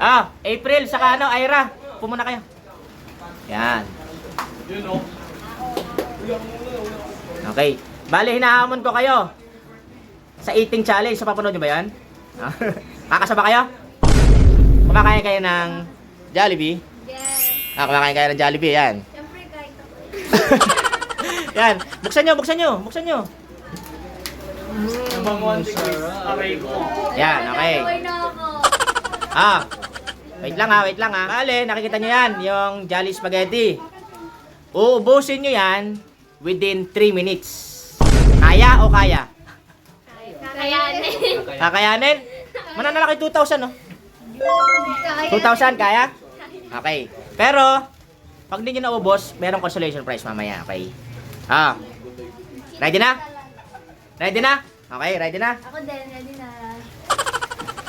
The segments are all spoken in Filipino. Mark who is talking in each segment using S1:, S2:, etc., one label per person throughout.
S1: Ah, April, saka ano, Ira. Pumuna kayo. Yan. Okay. Bale, hinahamon ko kayo. Sa eating challenge. So, papanood nyo ba yan? Ah, Kakasaba kayo? Kumakain kayo ng Jollibee?
S2: Yes.
S1: Ah, kumakain kayo ng Jollibee, yan.
S2: Siyempre kahit ako.
S1: Yan. Buksan nyo, buksan nyo, buksan nyo. Yan, okay.
S2: Nagaway na ako.
S1: Ah, wait lang ha, wait lang ha. Bale, nakikita nyo yan, yung Jolly Spaghetti. Uubusin nyo yan within 3 minutes. Kaya o kaya?
S2: Kakayanin.
S1: Kakayanin? Mananalaki 2,000 no?
S2: Kaya.
S1: 2,000 kaya? Okay. Pero, pag hindi nyo naubos, merong consolation prize mamaya, okay? Ah, ready na? Ready na? Okay, ready na?
S2: Ako din, ready na.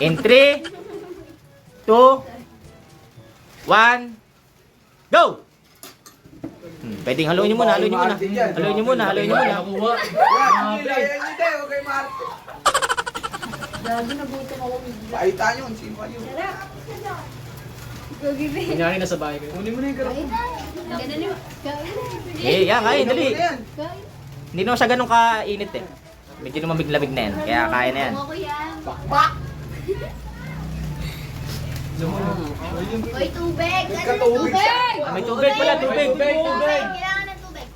S1: In 3, 2, 1, go! Hmm, pwedeng haluin nyo muna, haluin nyo muna. Haluin nyo muna, haluin nyo muna.
S2: Gabi na buto ako bigla.
S3: Pakita nyo sino kayo.
S4: Kunyari nasa bahay kayo. Kunin mo na yung
S2: yung...
S1: Eh, yan, kain, dali. Hindi naman siya ganun kainit eh. Medyo naman biglamig na yan, kaya kaya na yan.
S3: Pakpak!
S2: Hoy, tubig! Ano
S3: Nagkatubig
S2: tubig?
S1: may tubig pala, tubig.
S2: Tubig! Kailangan ng tubig.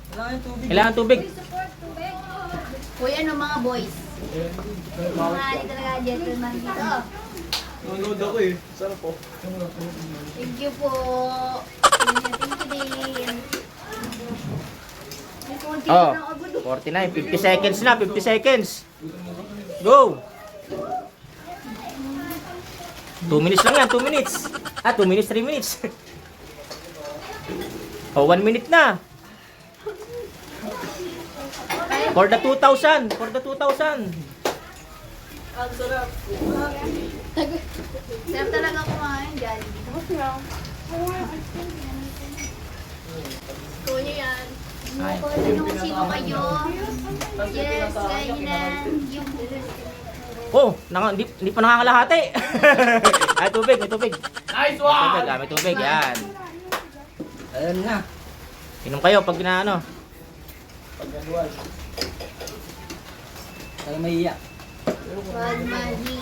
S1: Kailangan tubig.
S2: Uy, support tubig. Hoy, ano mga boys? Mga ali talaga gentleman dito.
S4: Nanonood ako eh. Sarap po.
S2: Thank you po. Thank you din. May
S1: Oh,
S2: na agad.
S1: 49, 50 seconds na, 50 seconds. Go! 2 minutes lang yan, 2 minutes. Ah, 2 minutes, 3 minutes. oh, 1 minute na. For the 2,000, for the 2,000.
S2: Sarap talaga kumain, Jollibee. Gusto niyo yan.
S1: Ay.
S2: Sino kayo. Yes, na. Yung
S1: Oh, naka, hindi, hindi pa nakakalahati. Ay, tubig, may tubig.
S4: Nice
S1: May tubig, ah, may tubig, yan.
S3: Ayan na.
S1: Inom kayo pag ginaano.
S4: Paggaluan. Kaya mahiya.
S2: Wag mahihi.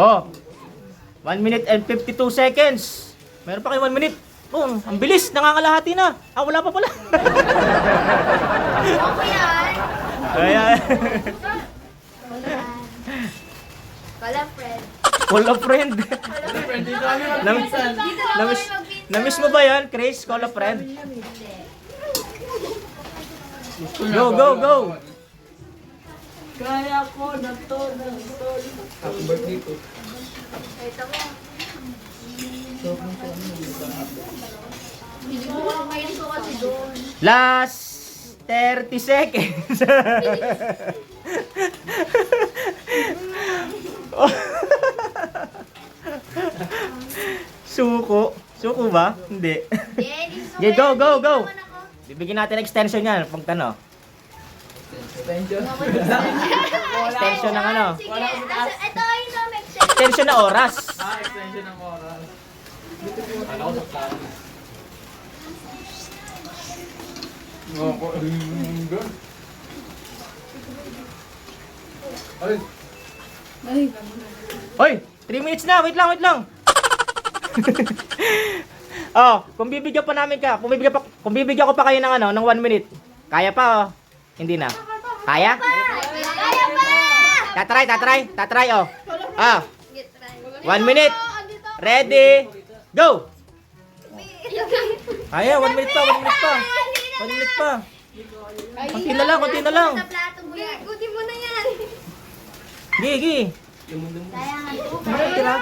S2: Oo.
S1: Oh, 1 minute and 52 seconds. Meron pa kayo 1 minute. Oh, ang bilis, nangangalahati na. Ah, wala pa pala.
S2: Ako yan.
S1: Kaya,
S2: Kala friend.
S1: call a friend.
S4: Dito kami
S1: Namiss.
S2: Dito
S1: namiss,
S2: magpinsan.
S1: namiss mo ba yan, Chris? Call a friend.
S2: Hindi.
S1: Go, go, go.
S4: Kaya ko na to ng sol. Happy birthday po.
S1: Last 30 seconds. Suko. Suko ba? Hindi. Okay, go, go, go. Bibigyan natin extension yan. Pag ano.
S4: Attention.
S1: Extension ng ano.
S2: Sige, ito sense.
S1: Extension na oras.
S4: Ah, extension ng oras. Ano ko sa plano? Ay,
S1: Hoy, 3 minutes na. Wait lang, wait lang. oh, kung bibigyan pa namin ka, kung bibigyan pa, kung bibigyan ko pa kayo ng ano, ng 1 minute. Kaya pa oh. Hindi na. Kaya?
S2: Kaya pa!
S1: Tatry, tatry, tatry oh. Ah,
S2: Get
S1: 1 minute. Ready? Go. Kaya, 1 minute pa, 1 minute pa. 1 minute pa. Konti na lang, konti na lang.
S2: Plato mo na yan.
S1: Gigi.
S2: Kaya nga
S1: tira?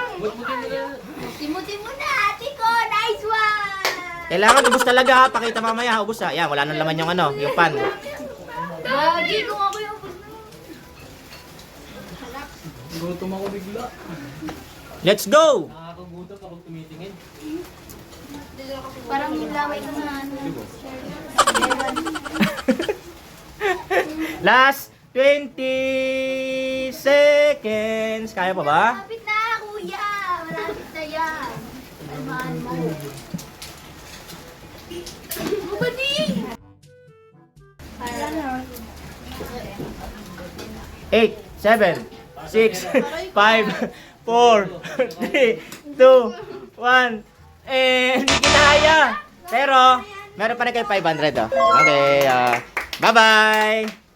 S2: Timuti mo na, ate ko. Nice one!
S1: Kailangan ubus talaga ha. Pakita mamaya ha. Ubus ha. Yan, wala nang laman yung ano, yung pan.
S2: Gagi, kung
S4: Gutom ako bigla.
S1: Let's go!
S4: Nakakagutom kapag tumitingin.
S2: Parang nilaway ka na.
S1: Last 20 seconds. Kaya pa ba?
S2: Malapit na, kuya. Malapit na yan. Kalmahan mo. Mabading!
S1: Eight, seven, six, five, four, three, two, one. Eh, hindi kinaya. Pero, meron pa rin kayo 500 oh. Okay, ah, bye-bye!